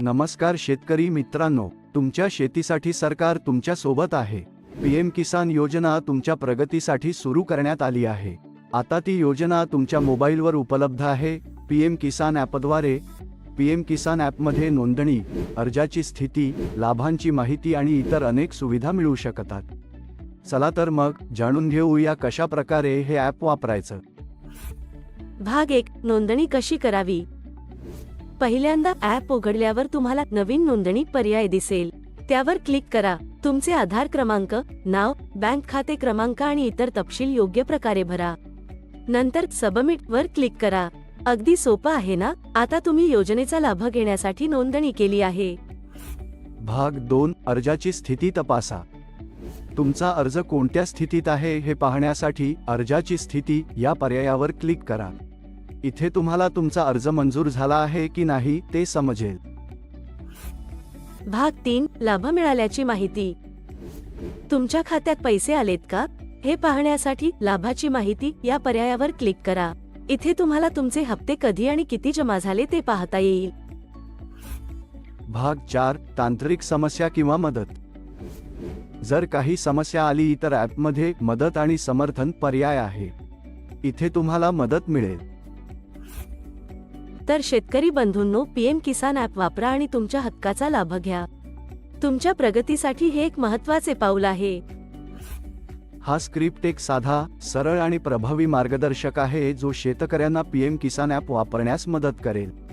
नमस्कार शेतकरी मित्रांनो तुमच्या शेतीसाठी सरकार तुमच्यासोबत आहे. पीएम किसान योजना तुमच्या प्रगतीसाठी सुरू करण्यात आली आहे. आता ती योजना तुमच्या मोबाईलवर उपलब्ध आहे. पीएम किसान ॲपद्वारे पीएम किसान ॲपमध्ये नोंदणी अर्जाची स्थिती लाभांची माहिती आणि इतर अनेक सुविधा मिळू शकतात. चला तर मग जाणून घेऊया कशा प्रकारे हे ॲप वापरायचं. भाग एक नोंदणी कशी करावी? पहिल्यांदा ॲप उघडल्यावर तुम्हाला नवीन नोंदणी पर्याय दिसेल. त्यावर क्लिक करा. तुमचे आधार क्रमांक नाव बँक खाते क्रमांक आणि इतर तपशील योग्य प्रकारे भरा. नंतर सबमिट वर क्लिक करा. अगदी सोपं आहे ना? आता तुम्ही योजनेचा लाभ घेण्यासाठी नोंदणी केली आहे. भाग दोन अर्जाची स्थिती तपासा. तुमचा अर्ज कोणत्या स्थितीत आहे हे पाहण्यासाठी अर्जाची स्थिती या पर्यायावर क्लिक करा. इथे तुम्हाला तुमचा अर्ज मंजूर झाला आहे की नाही ते समजेल. भाग तीन लाभ मिळाल्याची माहिती. तुमच्या खात्यात पैसे आलेत का? हे पाहण्यासाठी लाभाची माहिती या पर्यायावर क्लिक करा. इथे तुम्हाला तुमचे हप्ते कधी आणि किती जमा झाले ते पाहता येईल. भाग चार तांत्रिक समस्या किंवा मदत. जर काही समस्या आली तर ॲपमध्ये मदत आणि समर्थन पर्याय आहे. इथे तुम्हाला मदत मिळेल. तर शेतकरी बंधूंनो पीएम किसान ॲप वापरा आणि तुमच्या हक्काचा लाभ घ्या. तुमच्या प्रगतीसाठी हे एक महत्त्वाचे पाऊल आहे. हा स्क्रिप्ट एक साधा सरळ आणि प्रभावी मार्गदर्शक आहे जो शेतकऱ्यांना पीएम किसान ॲप वापरण्यास मदत करेल.